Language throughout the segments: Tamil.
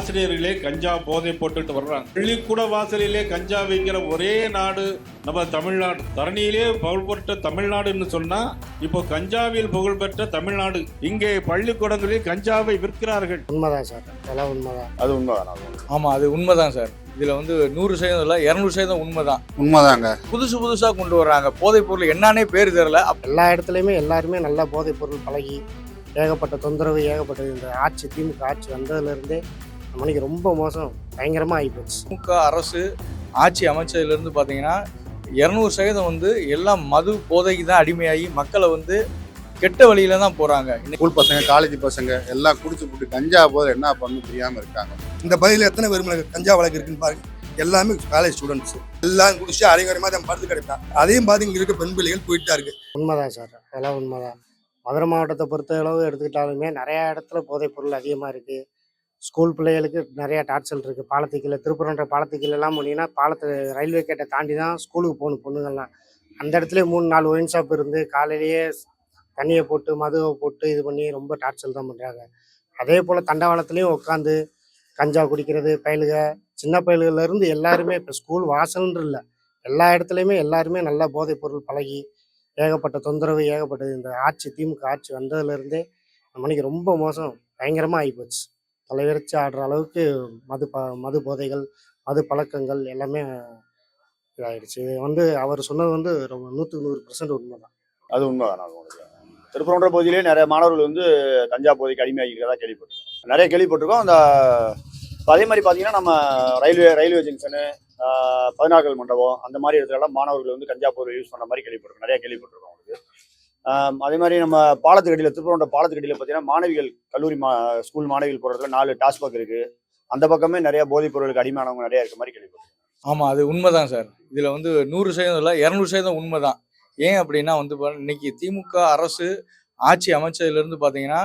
ஆசிரியர்களே கஞ்சா போதை போட்டுட்டு வர்றாங்க. பள்ளிக்கூட வாசலிலே கஞ்சா வைக்கிற ஒரே நாடு நம்ம தமிழ்நாடு. தரணியிலே புகழ்பெற்ற தமிழ்நாடுன்னு சொன்னா இப்போ கஞ்சாவில் புகழ்பெற்ற தமிழ்நாடு. இங்கே பள்ளிக்கூடங்களில் கஞ்சாவை விற்கிறார்கள். உண்மைதான் சார். அதெல்லாம் உண்மைதான். அது உண்மைதான் அது உண்மை. ஆமாம் அது உண்மைதான் சார். இதில் வந்து நூறு சதவீதம் இல்லை இரநூறு சதவீதம் உண்மைதான். உண்மைதாங்க. புதுசு புதுசாக கொண்டு வர்றாங்க. போதைப் பொருள் என்னன்னே பேர் தெரியல. அப்ப எல்லா இடத்துலையுமே எல்லாருமே நல்லா போதைப் பொருள் பழகி ஏகப்பட்ட தொந்தரவு ஏகப்பட்டது இந்த ஆட்சி திமுக ஆட்சி வந்ததுலேருந்தே மணிக்கு ரொம்ப மோசம். பயங்கரமாக ஆகிப்போச்சு திமுக அரசு ஆட்சி அமைச்சதுலேருந்து பார்த்தீங்கன்னா இரநூறு சதவீதம் வந்து எல்லாம் மது போதைக்கு தான் அடிமையாகி மக்களை வந்து கெட்ட வழியில தான் போகிறாங்க ஸ்கூல் பசங்க காலேஜ் பசங்க எல்லாம் குடிச்சு போட்டு கஞ்சா போது என்ன பண்ணு தெரியாம இருக்காங்க. இந்த பகுதியில் எத்தனை பேர் கஞ்சா வழக்கு இருக்குன்னு பாருங்க. எல்லாமே காலேஜ் ஸ்டூடெண்ட்ஸ் எல்லாம் குடிச்சு அரைகுறையமாக தான் படுத்து கிடைப்பான் அதையும் பார்த்து இங்கே இருக்க பெண் பிள்ளைகள் போயிட்டு தான் இருக்கு. உண்மைதான் சார். அதெல்லாம் உண்மைதான். மதுரை மாவட்டத்தை பொறுத்த அளவு எடுத்துக்கிட்டாலுமே நிறையா இடத்துல போதைப் பொருள் அதிகமாக இருக்குது ஸ்கூல் பிள்ளைகளுக்கு நிறையா டார்ச்சல் இருக்குது பாலத்துக்கீழே திருப்பரன்ற பாலத்துக்கீழெல்லாம் போனீங்கன்னா பாலத்தை ரயில்வே கேட்டை தாண்டி தான் ஸ்கூலுக்கு போகணும் பொண்ணுங்கள்லாம். அந்த இடத்துல மூணு நாலு ஒயின் ஷாப் இருந்து காலையிலேயே தண்ணியை போட்டு மதுவை போட்டு இது பண்ணி ரொம்ப டார்ச்சல் தான் பண்ணுறாங்க அதே போல் தண்டவாளத்துலேயும் உட்காந்து கஞ்சா குடிக்கிறது பயலுக சின்ன பயல்கள்லேருந்து எல்லாருமே இப்போ ஸ்கூல் வாசல்ன்று இல்லை. எல்லா இடத்துலையுமே எல்லாருமே நல்லா போதைப் பொருள் பழகி ஏகப்பட்ட தொந்தரவு ஏகப்பட்டது. இந்த ஆட்சி திமுக ஆட்சி வந்ததுலேருந்தே மணிக்கு ரொம்ப மோசம் பயங்கரமாக ஆகிப்போச்சு தலைவிரிச்சு ஆடுற அளவுக்கு மது ப மது போதைகள் மது பழக்கங்கள் எல்லாமே இதாயிடுச்சு. இது வந்து அவர் சொன்னது வந்து ரொம்ப நூற்றுக்கு நூறு பர்சன்ட் உண்மைதான். அது உண்மைதான் அது உண்மை. திருப்பரங்குன்ற பகுதியிலே நிறைய மாணவர்கள் வந்து கஞ்சா போதைக்கு அடிமையாகிறதா கேள்விப்பட்டிருக்கோம். நிறைய கேள்விப்பட்டிருக்கோம். அந்த அதே மாதிரி பார்த்தீங்கன்னா நம்ம ரயில்வே ரயில்வே ஜங்ஷனு பதினாறுகள் மண்டபம் அந்த மாதிரி இடத்துலலாம் மாணவர்கள் வந்து கஞ்சா போதை யூஸ் பண்ண மாதிரி கேள்விப்பட்டிருக்கோம். நிறைய கேள்விப்பட்டிருக்கோம். அதே மாதிரி நம்ம பாலத்துக்கடியில் திருப்பூரோட பாலத்துக்கடியில் பார்த்தீங்கன்னா மாணவிகள் கல்லூரி மா ஸ்கூல் மாணவிகள் போகிறதுல நாலு டாஸ்பாக் இருக்குது அந்த பக்கமே நிறையா போதைப் பொருளுக்கு அடிமையானவங்க நிறையா இருக்க மாதிரி கேள்விப்பட்டேன் ஆமாம் அது உண்மைதான் சார். இதில் வந்து நூறு சதவீதம் இல்லை இரநூறு சதவீதம் உண்மை தான் ஏன் அப்படின்னா வந்து இன்னைக்கு திமுக அரசு ஆட்சி அமைச்சதுலேருந்து பார்த்தீங்கன்னா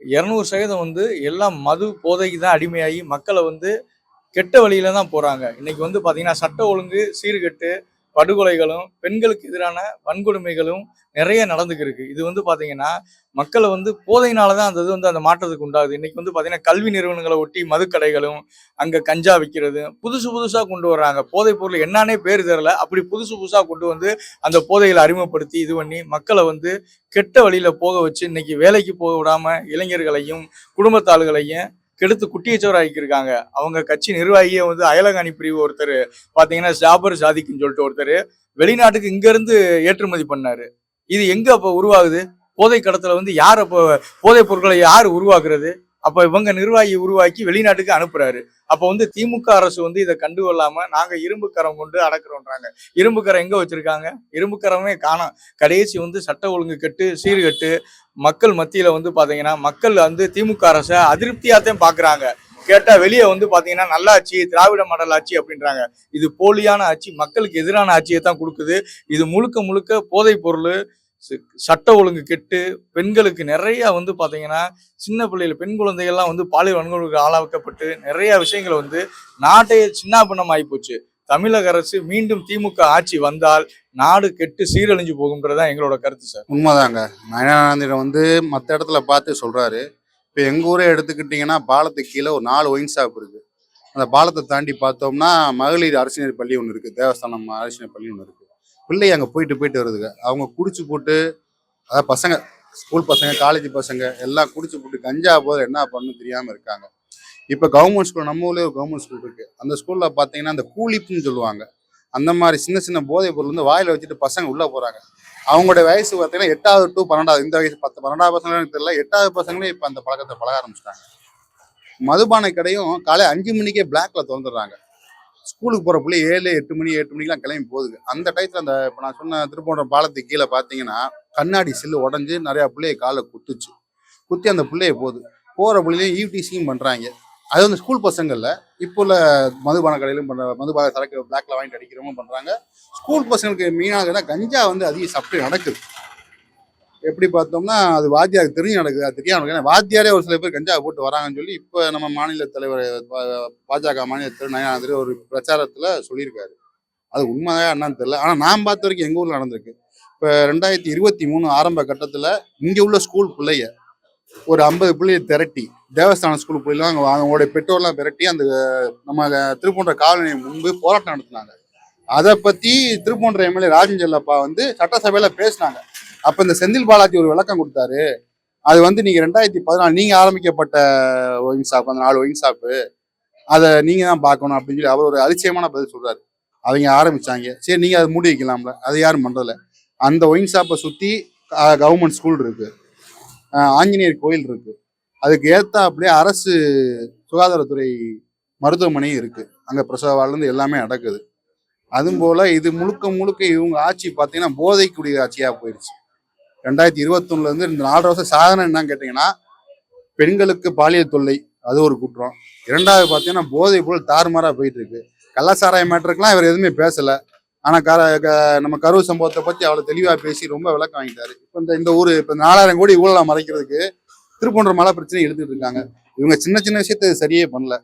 இரநூறு சதவீதம் வந்து எல்லாம் மது போதைக்கு தான் அடிமையாகி மக்களை வந்து கெட்ட வழியில தான் போகிறாங்க இன்னைக்கு வந்து பார்த்தீங்கன்னா சட்ட ஒழுங்கு சீர்கெட்டு படுகொலைகளும் பெண்களுக்கு எதிரான வன்கொடுமைகளும் நிறைய நடந்துக்கிருக்கு இது வந்து பார்த்தீங்கன்னா மக்களை வந்து போதையினால தான் அந்த இது வந்து அந்த மாற்றத்துக்கு உண்டாகுது. இன்னைக்கு வந்து பார்த்தீங்கன்னா கல்வி நிறுவனங்களை ஒட்டி மதுக்கடைகளும் அங்கே கஞ்சா விற்கிறது புதுசு புதுசாக கொண்டு வர்றாங்க. போதைப் பொருள் என்னானே பேர் தெரில அப்படி புதுசு புதுசாக கொண்டு வந்து அந்த போதைகளை அறிமுகப்படுத்தி இது பண்ணி மக்களை வந்து கெட்ட வழியில் போக வச்சு இன்னைக்கு வேலைக்கு போக விடாமல் இளைஞர்களையும் குடும்பத்தாள்களையும் கெடுத்து குட்டியச்சவராக்கியிருக்காங்க அவங்க கட்சி நிர்வாகியே வந்து அயலகாணி பிரிவு ஒருத்தர் பார்த்தீங்கன்னா ஜாபர் ஜாதிக்குன்னு சொல்லிட்டு ஒருத்தர் வெளிநாட்டுக்கு இங்கேருந்து ஏற்றுமதி பண்ணார். இது எங்கே அப்போ உருவாகுது? போதை கடத்தில் வந்து யார் அப்போ போதைப் பொருட்களை யார் உருவாக்குறது? அப்போ இவங்க நிர்வாகி உருவாக்கி வெளிநாட்டுக்கு அனுப்புறாரு. அப்போ வந்து திமுக அரசு வந்து இதை கண்டுகொள்ளாம நாங்க இரும்பு கரம் கொண்டு அடக்குறோன்றாங்க. இரும்பு கரம் எங்க வச்சிருக்காங்க? இரும்பு கரமே காணோம் கடைசி வந்து சட்ட ஒழுங்கு கெட்டு சீர்கெட்டு மக்கள் மத்தியில வந்து பாத்தீங்கன்னா மக்கள் வந்து திமுக அரசை அதிருப்தியாத்தான் பாக்குறாங்க. கேட்டா வெளியே வந்து பாத்தீங்கன்னா நல்லாட்சி திராவிட மாடல் ஆட்சி அப்படின்றாங்க. இது போலியான ஆட்சி மக்களுக்கு எதிரான ஆட்சியை தான் கொடுக்குது. இது முழுக்க முழுக்க போதைப் பொருள் சட்ட ஒழுங்கு கெட்டு பெண்களுக்கு நிறைய வந்து பார்த்தீங்கன்னா சின்ன பிள்ளைகள் பெண் குழந்தைகள்லாம் வந்து பாலியல் வன்கொடுக்கு ஆளாக்கப்பட்டு நிறைய விஷயங்கள் வந்து நாட்டையே சின்னாபின்னம் ஆயிப்போச்சு தமிழக அரசு மீண்டும் திமுக ஆட்சி வந்தால் நாடு கெட்டு சீரழிஞ்சு போகுன்றதுதான் எங்களோட கருத்து சார். உண்மைதாங்க. நயனானந்திரம் வந்து மற்ற இடத்துல பார்த்து சொல்றாரு. இப்போ எங்கள் ஊரே எடுத்துக்கிட்டிங்கன்னா பாலத்துக்கு கீழே ஒரு நாலு ஒயின் ஷாப் இருக்குது அந்த பாலத்தை தாண்டி பார்த்தோம்னா மகளிர் அரசினர் பள்ளி ஒன்று இருக்குது தேவஸ்தானம் அரசினர் பள்ளி ஒன்று இருக்குது பிள்ளை அங்கே போயிட்டு போயிட்டு வருதுங்க அவங்க குடிச்சு போட்டு அதாவது பசங்க ஸ்கூல் பசங்க காலேஜ் பசங்க எல்லாம் குடிச்சு போட்டு கஞ்சா போது என்ன பண்ணணும் தெரியாமல் இருக்காங்க. இப்போ கவர்மெண்ட் ஸ்கூல் நம்ம ஊர்லேயே ஒரு கவர்மெண்ட் ஸ்கூல் இருக்கு. அந்த ஸ்கூலில் பார்த்தீங்கன்னா அந்த கூலிப்புன்னு சொல்லுவாங்க. அந்த மாதிரி சின்ன சின்ன போதைப் பொருள் வந்து வாயில் வச்சுட்டு பசங்க உள்ளே போகிறாங்க அவங்களோட வயசு பார்த்தீங்கன்னா எட்டாவது டு பன்னெண்டாவது இந்த வயசு பத்து பன்னெண்டாவது பசங்களும் தெரியல. எட்டாவது பசங்களே இப்போ அந்த பழக்கத்தை பழக ஆரம்பிச்சிட்டாங்க. மதுபான கடையும் காலை அஞ்சு மணிக்கே பிளாக்ல திறந்துடுறாங்க. ஸ்கூலுக்கு போகிற பிள்ளை ஏழு எட்டு மணி எட்டு மணிக்கெல்லாம் கிளம்பி போகுது. அந்த டயத்தில் அந்த இப்போ நான் சொன்ன திருப்போணம் பாலத்துக்கு கீழே பார்த்தீங்கன்னா கண்ணாடி சில்லு உடஞ்சி நிறையா பிள்ளைய காலை குத்துச்சு. குத்தி அந்த பிள்ளைய போகுது. போகிற பிள்ளையும் ஈவ்டிசியும் பண்ணுறாங்க அது வந்து ஸ்கூல் பசங்களில் இப்போ உள்ள மதுபான கடையிலும் பண்ணுற மதுபான சரக்கு பிளாக்ல வாங்கிட்டு அடிக்கிறவங்க பண்ணுறாங்க ஸ்கூல் பசங்களுக்கு மெயினாக கஞ்சா வந்து அதிக சப்ளை நடக்குது. எப்படி பார்த்தோம்னா அது வாத்தியாருக்கு தெரிஞ்சு நடக்குது. அது தெரியாமல் ஏன்னா வாத்தியாரே ஒரு சில பேர் கஞ்சா போட்டு வராங்கன்னு சொல்லி இப்போ நம்ம மாநில தலைவர் பா- பாஜக மாநில தலைவர் நயனாந்திரி ஒரு பிரச்சாரத்தில் சொல்லியிருக்காரு. அது உண்மையாக என்னன்னு தெரியல. ஆனால் நான் பார்த்த வரைக்கும் எங்கள் ஊரில் நடந்திருக்கு. இப்போ ரெண்டாயிரத்தி இருபத்தி மூணு ஆரம்ப கட்டத்தில் இங்கே உள்ள ஸ்கூல் பிள்ளைய ஒரு ஐம்பது பிள்ளைய திரட்டி தேவஸ்தான ஸ்கூல் பிள்ளைலாம் அங்கே அவங்களுடைய பெற்றோர்லாம் திரட்டி அந்த நம்ம திருப்பூன்ற காலனி முன்பு போராட்டம் நடத்தினாங்க. அதை பற்றி திருப்பூன்ற எம்எல்ஏ ராஜன் செல்லப்பா வந்து சட்டசபையில் பேசினாங்க. அப்போ இந்த செந்தில் பாலாஜி ஒரு விளக்கம் கொடுத்தாரு. அது வந்து நீங்கள் ரெண்டாயிரத்தி பதினாலு நீங்கள் ஆரம்பிக்கப்பட்ட ஒயிங் ஷாப் அந்த நாலு ஒயிங் ஷாப்பு அதை நீங்கள் தான் பார்க்கணும் அப்படின்னு சொல்லி அவர் ஒரு அதிசயமான பதில் சொல்றாரு. அவங்க ஆரம்பிச்சாங்க. சரி நீங்கள் அதை மூடி வைக்கலாம்ல. அது யாரும் பண்ணுறதில்ல அந்த ஒயின் ஷாப்பை சுற்றி கவர்மெண்ட் ஸ்கூல் இருக்கு. ஆஞ்சநேயர் கோயில் இருக்கு. அதுக்கு ஏத்தாப்புலயே அரசு சுகாதாரத்துறை மருத்துவமனையும் இருக்கு. அங்கே பிரசவாலேருந்து எல்லாமே நடக்குது. அதுவும் போல இது முழுக்க முழுக்க இவங்க ஆட்சி பார்த்தீங்கன்னா போதைக்குடிய ஆட்சியாக போயிடுச்சு ரெண்டாயிரத்தி இருபத்தொன்னுல இருந்து இந்த நாலரை வருஷம் சாதனை என்னன்னு கேட்டிங்கன்னா பெண்களுக்கு பாலியல் தொல்லை அது ஒரு குற்றம். இரண்டாவது பார்த்தீங்கன்னா போதை பொருள் தாறுமாறாக போயிட்டு இருக்கு கள்ளசாராய மேட்டருக்குலாம் இவர் எதுவுமே பேசல. ஆனால் கர க- நம்ம கரூர் சம்பவத்தை பற்றி அவ்வளோ தெளிவாக பேசி ரொம்ப விளக்கம் வாங்கிட்டாரு. இப்போ இந்த இந்த ஊர் இப்போ நாலாயிரம் கோடி ஊழலாம் மறைக்கிறதுக்கு திருப்பூன்ற மலை பிரச்சனை எடுத்துகிட்டு இருக்காங்க. இவங்க சின்ன சின்ன விஷயத்த சரியே பண்ணல.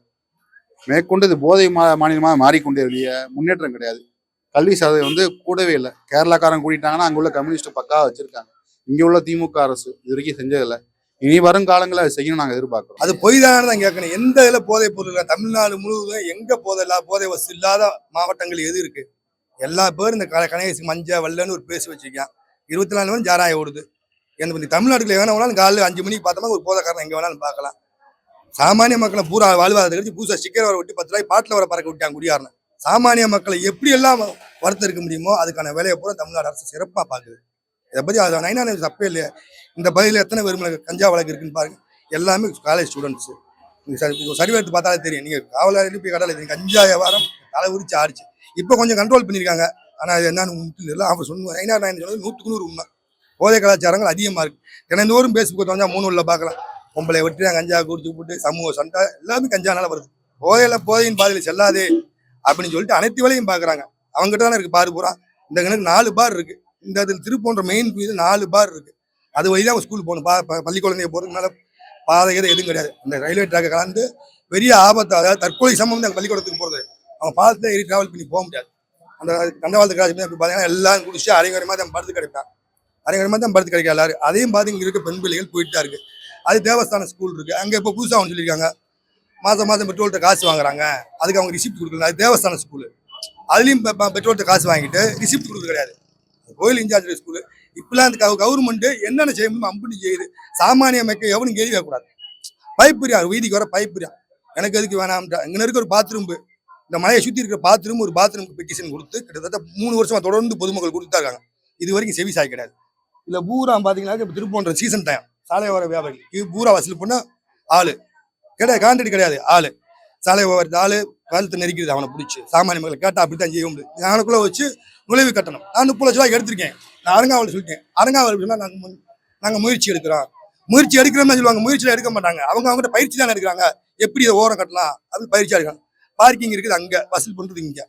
மேற்கொண்டு இது போதை மா மாநிலமாக மாறிக்கொண்டே வெளிய முன்னேற்றம் கிடையாது. கல்வி சதவீதம் வந்து கூடவே இல்லை. கேரளாக்காரன் கூட்டிட்டாங்கன்னா அங்குள்ள கம்யூனிஸ்ட் பக்காவாக வச்சுருக்காங்க. இங்கே உள்ள திமுக அரசு இது வரைக்கும் செஞ்சதில்லை. இனி வரும் காலங்களில் அது செய்யணும் நாங்கள் எதிர்பார்க்குறோம். அது பொய் தான் தான் கேட்கணும். எந்த இதில் போதைப் பொருள் தமிழ்நாடு முழுவதும் எங்கே போதை இல்லா போதை வசதி இல்லாத மாவட்டங்கள் எது இருக்குது எல்லா பேரும் இந்த க- கணேசி மஞ்சள் வல்லன்னு ஒரு பேசி வச்சிருக்கேன். இருபத்தி நாலு மணி ஜாராயம் ஓடுது. எனக்கு இந்த தமிழ்நாட்டில் எங்கே வேணாலும் காலையில் அஞ்சு மணிக்கு பார்த்தோம்னா ஒரு போதைக்காரன் எங்கே வேணாலும் பார்க்கலாம். சாமானிய மக்களை பூரா வாழ்வாதாரத்தை கழிச்சு பூசா சிக்கர் வர விட்டு பத்து ரூபாய் பாட்டில் வர பறக்க விட்டாங்க குடியாரனை சாமானிய மக்களை எப்படி எல்லாம் இருக்க முடியுமோ அதுக்கான வேலையை பூரா தமிழ்நாடு அரசு சிறப்பாக பார்க்குது. இதை பற்றி அது நைனா தப்பே இல்லையா. இந்த பகுதியில் எத்தனை பேர் கஞ்சா வழக்கு இருக்குன்னு பாருங்க. எல்லாமே காலேஜ் ஸ்டூடெண்ட்ஸு நீங்கள் சரி சர்வே எடுத்து பார்த்தாலே தெரியும். நீங்கள் காவலர் போய் கடலை தெரியும். கஞ்சா வியாபாரம் தலை உரிச்சு ஆடிச்சு. இப்போ கொஞ்சம் கண்ட்ரோல் பண்ணியிருக்காங்க. ஆனால் அது என்னன்னு முற்றிலும் இல்லை அவர் சொன்ன ஐநா நாயன் சொன்னது நூற்றுக்கு நூறு உண்மை. போதை கலாச்சாரங்கள் அதிகமாக இருக்குது தினந்தோறும் பேஸ்புக் வந்தால் மூணு உள்ள பார்க்கலாம். பொம்பளை வெட்டி கஞ்சா குடிச்சு போட்டு சமூக சண்டை எல்லாமே கஞ்சானால வருது. போதையில் போதையின் பாதையில் செல்லாதே அப்படின்னு சொல்லிட்டு அனைத்து வேலையும் பார்க்குறாங்க. அவங்ககிட்ட தானே இருக்குது பாரு பூரா. இந்த கணக்கு நாலு பார் இருக்குது இந்த இதில் திருப்போன்ற மெயின் இது நாலு பார் இருக்குது அது வழி தான் ஸ்கூல் போகணும். பா பள்ளி குழந்தைய போகிறதுக்கு மேலே பாதை எதுவும் எதுவும் கிடையாது. இந்த ரயில்வே ட்ராக்கை கலந்து பெரிய ஆபத்து அதாவது தற்கொலை சம்பவம் தான் பள்ளிக்கூடத்துக்கு போகிறது அவங்க பாலத்தில் ஏறி ட்ராவல் பண்ணி போக முடியாது. அந்த கண்டவாளத்து கிராஸ் அப்படி பார்த்தீங்கன்னா எல்லாம் குடிச்சு அரைங்கரமாக தான் படுத்து கிடைப்பாங்க அரைங்கரமாக தான் படுத்து கிடைக்கும் எல்லாரும். அதையும் பார்த்து இங்கே இருக்க பெண் பிள்ளைகள் போயிட்டு தான் இருக்குது அது தேவஸ்தான ஸ்கூல் இருக்குது அங்கே இப்போ புதுசாக அவங்க சொல்லியிருக்காங்க. மாதம் மாதம் பெட்ரோல்கிட்ட காசு வாங்குறாங்க. அதுக்கு அவங்க ரிசிப்ட் கொடுக்கல. அது தேவஸ்தான ஸ்கூலு அதுலேயும் பெட்ரோல்கிட்ட காசு வாங்கிட்டு ரிசிப்ட் கொடுக்க கிடையாது. கோயில் இன்சார்ஜ் ஸ்கூலு. இப்பெல்லாம் அந்த கவர்மெண்ட்டு என்னென்ன செய்ய முடியுமோ அம்புட்டு செய்யுது. சாமானிய மக்கள் எவனும் கேள்வி கூடாது. பைப்புரியா வீதிக்கு வர பைப்புரியா எனக்கு எதுக்கு வேணாம்ட்டா இங்கே இருக்க ஒரு பாத்ரூம் இந்த மலையை சுற்றி இருக்கிற பாத்ரூம் ஒரு பாத்ரூம் பெட்டிஷன் கொடுத்து கிட்டத்தட்ட மூணு வருஷமாக தொடர்ந்து பொதுமக்கள் கொடுத்தாருக்காங்க இது வரைக்கும் செவி சாய் கிடையாது. இல்லை பூரா பார்த்தீங்கன்னா இப்போ திருப்போன்ற சீசன் டைம் சாலை ஓர வியாபாரி இது பூரா வசூல் பண்ண ஆள். கிடையாது கான்ட்ராக்ட் கிடையாது ஆள். சாலை ஒவ்வொரு ஆளு கழுத்து நெருக்கிறது அவனை பிடிச்சி. சாமானிய மக்கள் கேட்டா அப்படித்தான் செய்ய முடியும். நானுக்குள்ள வச்சு நுழைவு கட்டணம். நான் முப்பது லட்ச ரூபாய் எடுத்திருக்கேன். நான் அரங்காவல் சொல்லிட்டேன். அரங்காவல் சொன்னா நாங்கள் நாங்க முயற்சி எடுக்கிறோம். முயற்சி எடுக்கிறோம்னு சொல்லுவாங்க. முயற்சியில் எடுக்க மாட்டாங்க. அவங்க அவங்ககிட்ட பயிற்சி தானே எடுக்கிறாங்க. எப்படி இதை ஓரம் கட்டலாம்? அது பயிற்சி இருக்காங்க. பார்க்கிங் இருக்குது அங்க. வசூல் பண்றது இங்க.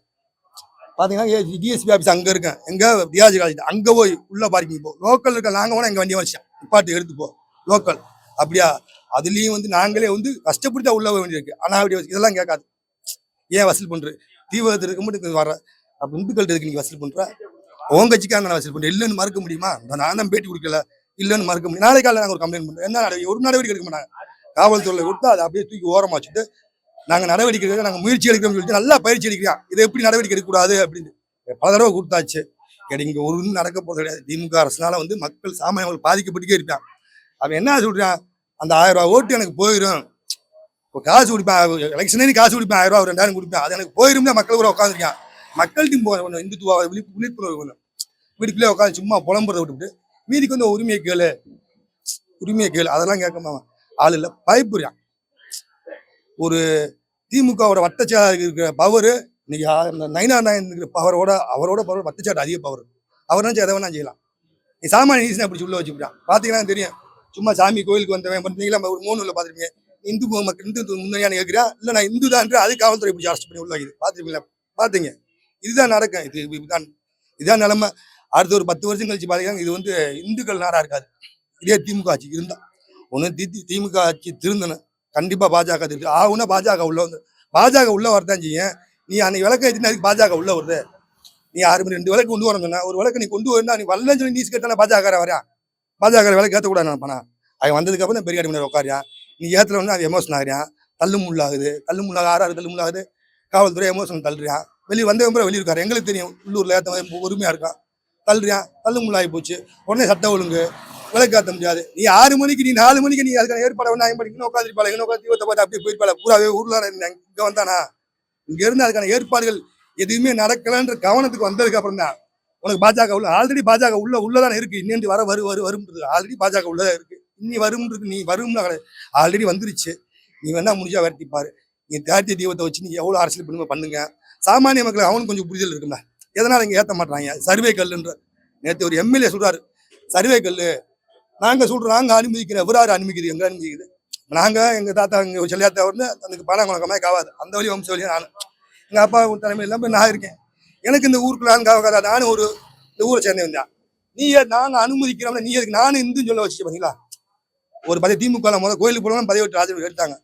பாத்தீங்கன்னா டிஎஸ்பி ஆஃபீஸ் அங்க இருக்கேன். எங்க? டிஆர்ஜி காலேஜ் அங்க போய் உள்ள பார்க்கிங் போ. லோக்கல் இருக்க நாங்க போனால் எங்க வண்டியை வச்சேன் நிப்பாட்டு எடுத்து போ. லோக்கல் அப்படியா? அதுலேயும் வந்து நாங்களே வந்து கஷ்டப்பட்டு தான் உள்ள போக வேண்டியிருக்கு. ஆனா அப்படி இதெல்லாம் கேட்காது. ஏன் வசூல் பண்ற? தீவிரத்தில் இருக்க மட்டும் வர அப்போ இந்துக்கள் இருக்கு நீங்க வசூல் பண்ற? உன் கட்சிக்காக நான் வசூல் பண்ணுறேன் இல்லைன்னு மறுக்க முடியுமா? நான் தான் பேட்டி கொடுக்கல. இல்லைன்னு மறுக்க முடியும். நாளைக்கு காலையில் நாங்கள் ஒரு கம்ப்ளைண்ட் பண்ணுறோம் என்ன நடவடிக்கை? ஒரு நடவடிக்கை எடுக்க மாட்டாங்க. காவல்துறையில கொடுத்தா அதை அப்படியே தூக்கி ஓரமாக வச்சுட்டு நாங்கள் நடவடிக்கை எடுக்க நாங்கள் முயற்சி எடுக்கிறோம்னு சொல்லிட்டு நல்லா பயிற்சி எடுக்கிறோம் இதை எப்படி நடவடிக்கை எடுக்கக்கூடாது அப்படின்னு. பல தடவை கொடுத்தாச்சு. எனக்கு ஒரு நடக்க போகிறது கிடையாது. திமுக அரசுனால வந்து மக்கள் சாமானியர்கள் பாதிக்கப்பட்டுக்கே இருக்கான் அவன் என்ன சொல்கிறான் அந்த ஆயிரம் ரூபாய் ஓட்டு எனக்கு போயிடும் இப்போ காசு கொடுப்பேன் எலெக்ஷனே காசு கொடுப்பேன் ஆயிரம் ரூபாய் ரெண்டாயிரம் கொடுப்பேன். அது எனக்கு போயிரும் தான் மக்கள் கூட உட்காந்துருக்கேன் மக்கள்கிட்டையும் போகணும் கொஞ்சம் இந்துத்துவ விழிப்பு விழிப்புணர்வு வேணும் வீட்டுக்குள்ளே உட்காந்து சும்மா புலம்புறத விட்டுவிட்டு வீதிக்கு வந்து உரிமையை கேளு. உரிமையை கேளு. அதெல்லாம் கேட்காம ஆள் இல்லை. பயப்புறான் ஒரு திமுகவோட வட்டச்சாளர் இருக்கிற பவர் இன்னைக்கு ஆ- நைனா நாயன் இருக்கிற பவரோட அவரோட பவர் வட்டச்சாட்டு அதிக பவர் அவர் நினச்சி எதை வேணா செய்யலாம். நீ சாமானிய ஈஸியாக அப்படி சொல்ல வச்சுக்கிட்டான். பார்த்தீங்கன்னா தெரியும். சும்மா சாமி கோயிலுக்கு வந்தவன் பார்த்தீங்களா ஒரு மூணு உள்ள பார்த்துருப்பீங்க. இந்து மக்கள் இந்து முன்னணியான கேட்கிறா இல்லை நான் இந்து தான் அது காவல்துறை இப்படி அரெஸ்ட் பண்ணி உள்ள பார்த்துருப்பீங்களா? பார்த்தீங்க. இதுதான் நடக்கும். இது இதுதான் இதுதான் நிலமை. அடுத்த ஒரு பத்து வருஷம் கழிச்சு பார்த்தீங்கன்னா இது வந்து இந்துக்கள் நாடாக இருக்காது. இதே திமுக ஆட்சி இருந்தால் ஒன்று தி திமுக ஆட்சி திருந்தணும் கண்டிப்பாக பாஜக திரு ஆகுனா பாஜக உள்ள வந்து பாஜக உள்ள வரதான் செய்யும். நீ அன்னைக்கு விளக்க ஏற்றினா அதுக்கு பாஜக உள்ள வருது. நீ ஆறு மணி ரெண்டு விளக்கு கொண்டு வரணும் ஒரு விளக்கு நீ கொண்டு வரணும் நீ வரலன்னு சொல்லி நீஸ் கேட்டாலும் பாஜக வரா பாஜக வேலை ஏற்றக்கூடாது நான் அவன் வந்ததுக்கப்புறம் தான் பெரிய அடிமையில் உட்காரியா நீ ஏத்துல வந்து அது எமோஷன் ஆகிறான். தள்ளு முள்ளாகுது தள்ளு முள்ளாக ஆறாறு தள்ளு முள்ளாகுது காவல்துறை எமோஷன் தள்ளுறான். வெளியே வந்த அப்புறம் வெளியே இருக்காரு எங்களுக்கு தெரியும். உள்ளூரில் ஏற்ற மாதிரி பொறுமையாக இருக்கான். தள்ளுறியான் தள்ளு முள்ளாகி போச்சு. உடனே சட்ட ஒழுங்கு. விளக்காத்த முடியாது. நீ ஆறு மணிக்கு நீ நாலு மணிக்கு நீ அதுக்கான ஏற்பாடு பண்ண ஐம்பது இன்னும் உட்காந்துருப்பாள் எங்கே உட்காந்து தீவத்தை பார்த்து அப்படியே போயிருப்பாள். பூராவே ஊர்ல இங்கே வந்தானா? இங்கே இருந்து அதுக்கான ஏற்பாடுகள் எதுவுமே நடக்கலைன்ற கவனத்துக்கு வந்ததுக்கு அப்புறம் தான் உனக்கு பாஜக உள்ள ஆல்ரெடி பாஜக உள்ள உள்ளதான இருக்கு. இன்னும் வர வரு வரு வரும்ன்றது. ஆல்ரெடி பாஜக உள்ளதான் இருக்கு. இன்னி வரும்ன்றது நீ வரும்னா கிடையாது ஆல்ரெடி வந்துருச்சு. நீ வேணா முடிஞ்சா விரட்டி நீ தேர்த்தி தீபத்தை வச்சு நீ எவ்வளோ அரசியல் பண்ணுமோ பண்ணுங்க. சாமானிய மக்கள் அவனுக்கு கொஞ்சம் புரிதல் இருக்குல்ல எதனால் இங்கே ஏற்ற மாட்டாங்க சர்வே கல்லுன்ற. நேற்று ஒரு எம்எல்ஏ சொல்றாரு. சர்வே கல்லு. நாங்கள் சொல்கிறோம் நாங்கள் அனுமதிக்கிறோம். எவராரு அனுமதிக்குது? எங்கே அனுமதிக்குது? நாங்கள் எங்கள் தாத்தா எங்க செல்லியாத்தா வந்து எனக்கு பணம் குழக்கமாக காவாது. அந்த வழி வம்ச வழியாக நான். எங்கள் அப்பா தலைமையில் இல்லாமல் நான் இருக்கேன். எனக்கு இந்த ஊருக்குள்ள காவாதா நானும் ஒரு இந்த ஊரை சேர்ந்தவன் தான். நீ நாங்கள் அனுமதிக்கிறோம்ல நீ எதுக்கு? நானும் இந்துன்னு சொல்ல வச்சு பாத்தீங்களா? ஒரு பதவி திமுக முதல் கோயிலுக்கு போனோம் பதவி விட்டு ராஜன் எடுத்தாங்க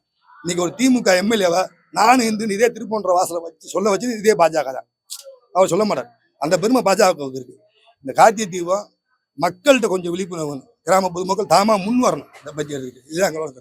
இன்னைக்கு ஒரு திமுக எம்எல்ஏவை நானும் இந்து இதே திருப்பன்ற வாசலை வச்சு சொல்ல வச்சு இதே பாஜக தான். அவர் சொல்ல மாட்டார். அந்த பெருமை பாஜகவுக்கு இருக்கு. இந்த கார்த்திகை தீபம் மக்கள்கிட்ட கொஞ்சம் விழிப்புணர்வு கிராம பொதுமக்கள் தாமா முன் வரணும். இதை பற்றி இதுதான் எங்களோட